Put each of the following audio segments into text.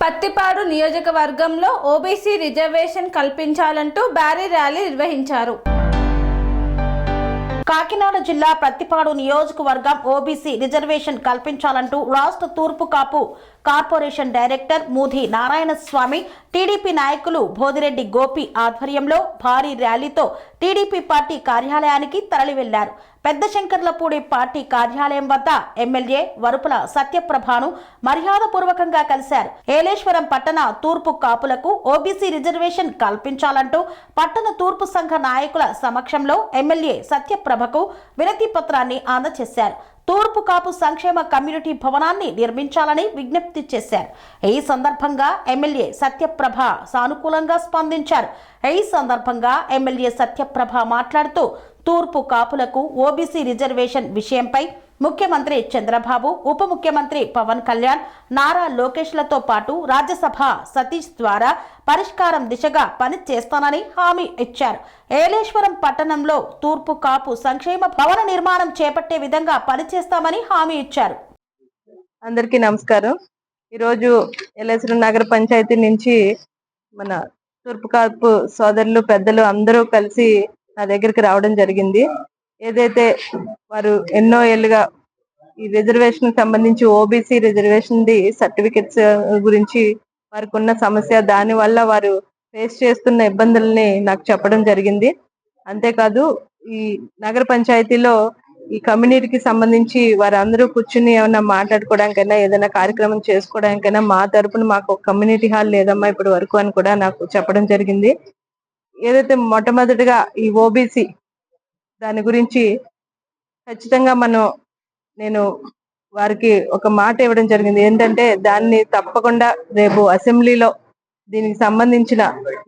పత్తిపాడు నియోజకవర్గంలో OBC reservation కల్పించాలంటూ భారీ rally నిర్వహించారు. కాకినాడ జిల్లా ప్రత్తిపాడు నియోజకవర్గం ఓబీసీ రిజర్వేషన్ కల్పించాలంటూ రాష్ట్ర తూర్పు Kapu corporation director Moodhi Narayana Swamy TDP నాయకులు బోదిరెడ్డి గోపి ఆధ్వర్యంలో భారీ ర్యాలీతో టీడీపీ పార్టీ కార్యాలయానికి తరలి వెళ్ళారు పెద్ద శంకర్లపూడి పార్టీ కార్యాలయం వద్ద ఎమ్మెల్యే వరుపుల సత్యప్రభను మర్యాదపూర్వకంగా కలిశారు. ఏలేశ్వరం పట్టణ తూర్పు కాపులకు ఓబీసీ రిజర్వేషన్ కల్పించాలంటూ పట్టణ తూర్పు సంఘ నాయకుల సమక్షంలో ఎమ్మెల్యే సత్యప్రభకు వినతి పత్రాన్ని అందజేశారు. తూర్పు కాపు సంక్షేమ కమ్యూనిటీ భవనాన్ని నిర్మించాలని విజ్ఞప్తి చేశారు. ఈ సందర్భంగా ఎమ్మెల్యే సత్యప్రభ సానుకూలంగా స్పందించారు. ఈ సందర్భంగా ఎమ్మెల్యే సత్యప్రభ మాట్లాడుతూ తూర్పు కాపులకు ఓబీసీ రిజర్వేషన్ విషయంపై ముఖ్యమంత్రి చంద్రబాబు ఉప ముఖ్యమంత్రి పవన్ కళ్యాణ్ నారా లోకేష్లతో పాటు రాజ్యసభ సతీష్ ద్వారా పరిష్కారం దిశగా పని చేస్తానని హామీ ఇచ్చారు. ఏలేశ్వరం పట్టణంలో తూర్పు కాపు సంక్షేమ భవన నిర్మాణం చేపట్టే విధంగా పనిచేస్తామని హామీ ఇచ్చారు. అందరికీ నమస్కారం. ఈరోజు ఎల్ఎస్ఎం నగర పంచాయతీ నుంచి మన తూర్పు కాపు సోదరులు పెద్దలు అందరూ కలిసి నా దగ్గరికి రావడం జరిగింది. ఏదైతే వారు ఎన్నో ఏళ్ళుగా ఈ రిజర్వేషన్ సంబంధించి ఓబీసీ రిజర్వేషన్ ది సర్టిఫికెట్స్ గురించి వారికి ఉన్న సమస్య దాని వల్ల వారు ఫేస్ చేస్తున్న ఇబ్బందుల్ని నాకు చెప్పడం జరిగింది. అంతేకాదు ఈ నగర పంచాయతీలో ఈ కమ్యూనిటీకి సంబంధించి వారందరూ కూర్చుని ఏమైనా మాట్లాడుకోవడానికైనా ఏదైనా కార్యక్రమం చేసుకోవడానికైనా మా తరపున మాకు కమ్యూనిటీ హాల్ లేదమ్మా ఇప్పటి వరకు అని కూడా నాకు చెప్పడం జరిగింది. ఏదైతే మొట్టమొదటిగా ఈ ఓబీసీ దాని గురించి ఖచ్చితంగా మనం నేను వారికి ఒక మాట ఇవ్వడం జరిగింది. ఏంటంటే దాన్ని తప్పకుండా రేపు అసెంబ్లీలో దీనికి సంబంధించిన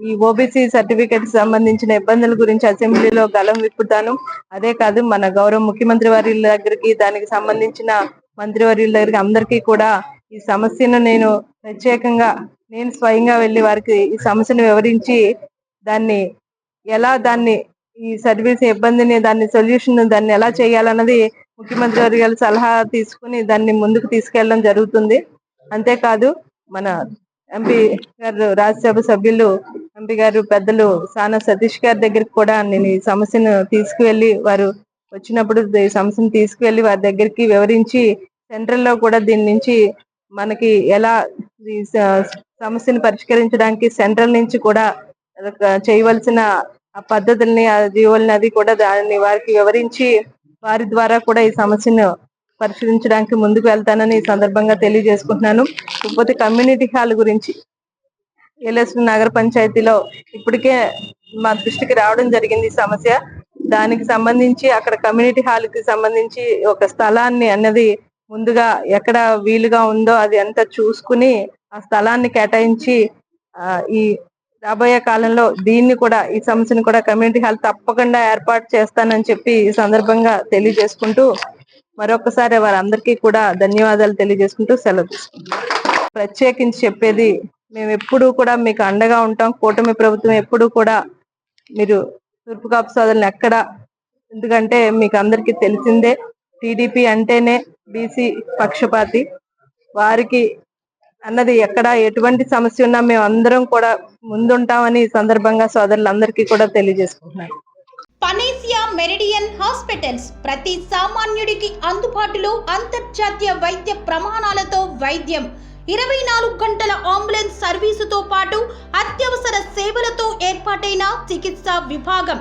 ఈ ఓబీసీ సర్టిఫికేట్ సంబంధించిన ఇబ్బందుల గురించి అసెంబ్లీలో గలం విప్పుతాను. అదే కాదు మన గౌరవ ముఖ్యమంత్రి వారి దగ్గరికి దానికి సంబంధించిన మంత్రివర్యుల దగ్గరికి అందరికీ కూడా ఈ సమస్యను నేను ప్రత్యేకంగా నేను స్వయంగా వెళ్ళి వారికి ఈ సమస్యను వివరించి దాన్ని ఎలా దాన్ని ఈ సర్వీస్ ఇబ్బందిని దాన్ని సొల్యూషన్ దాన్ని ఎలా చేయాలన్నది ముఖ్యమంత్రి వారి గారి సలహా తీసుకుని దాన్ని ముందుకు తీసుకెళ్ళడం జరుగుతుంది. అంతేకాదు మన ఎంపీ గారు రాజ్యసభ సభ్యులు ఎంపీ గారు పెద్దలు సానా సతీష్ గారి దగ్గరికి కూడా నేను ఈ సమస్యను తీసుకువెళ్ళి వారు వచ్చినప్పుడు ఈ సమస్యను తీసుకువెళ్ళి వారి దగ్గరికి వివరించి సెంట్రల్లో కూడా దీని నుంచి మనకి ఎలా ఈ సమస్యను పరిష్కరించడానికి సెంట్రల్ నుంచి కూడా చేయవలసిన ఆ పద్ధతుల్ని ఆ జీవులని అది కూడా దాన్ని వారికి వివరించి వారి ద్వారా కూడా ఈ సమస్యను పరిశీలించడానికి ముందుకు వెళ్తానని ఈ సందర్భంగా తెలియజేసుకుంటున్నాను. కాకపోతే కమ్యూనిటీ హాల్ గురించి ఏలేశ్వరం నగర పంచాయతీలో ఇప్పటికే మా దృష్టికి రావడం జరిగింది ఈ సమస్య. దానికి సంబంధించి అక్కడ కమ్యూనిటీ హాల్కి సంబంధించి ఒక స్థలాన్ని అన్నది ముందుగా ఎక్కడ వీలుగా ఉందో అది అంతా చూసుకుని ఆ స్థలాన్ని కేటాయించి ఈ రాబోయే కాలంలో దీన్ని కూడా ఈ సమస్యను కూడా కమ్యూనిటీ హెల్త్ తప్పకుండా ఏర్పాటు చేస్తానని చెప్పి ఈ సందర్భంగా తెలియజేసుకుంటూ మరొకసారి వారందరికీ కూడా ధన్యవాదాలు తెలియజేసుకుంటూ సెలవు తీసుకుంటాం ప్రత్యేకించి చెప్పేది మేము ఎప్పుడూ కూడా మీకు అండగా ఉంటాం. కూటమి ప్రభుత్వం ఎప్పుడూ కూడా మీరు తూర్పు కాపు సోదరులను ఎక్కడ ఎందుకంటే మీకు అందరికీ తెలిసిందే టీడీపీ అంటేనే బీసీ పక్షపాతి. వారికి అన్నది ఎక్కడ ఎటువంటి సమస్య ఉన్నా మేము అందరం కూడా ముందుంటామని ఈ సందర్భంగా సోదరులందరికీ కూడా తెలియజేసుకుంటున్నాను. పనేసియా మెరిడియన్ హాస్పిటల్స్ ప్రతి సామాన్యుడికి అందుబాటులో అంతర్జాతీయ వైద్య ప్రమాణాలతో వైద్యం. ఇరవై నాలుగు గంటల అంబులెన్స్ సర్వీసుతో పాటు అత్యవసర సేవలతో ఏర్పాటైన చికిత్సా విభాగం.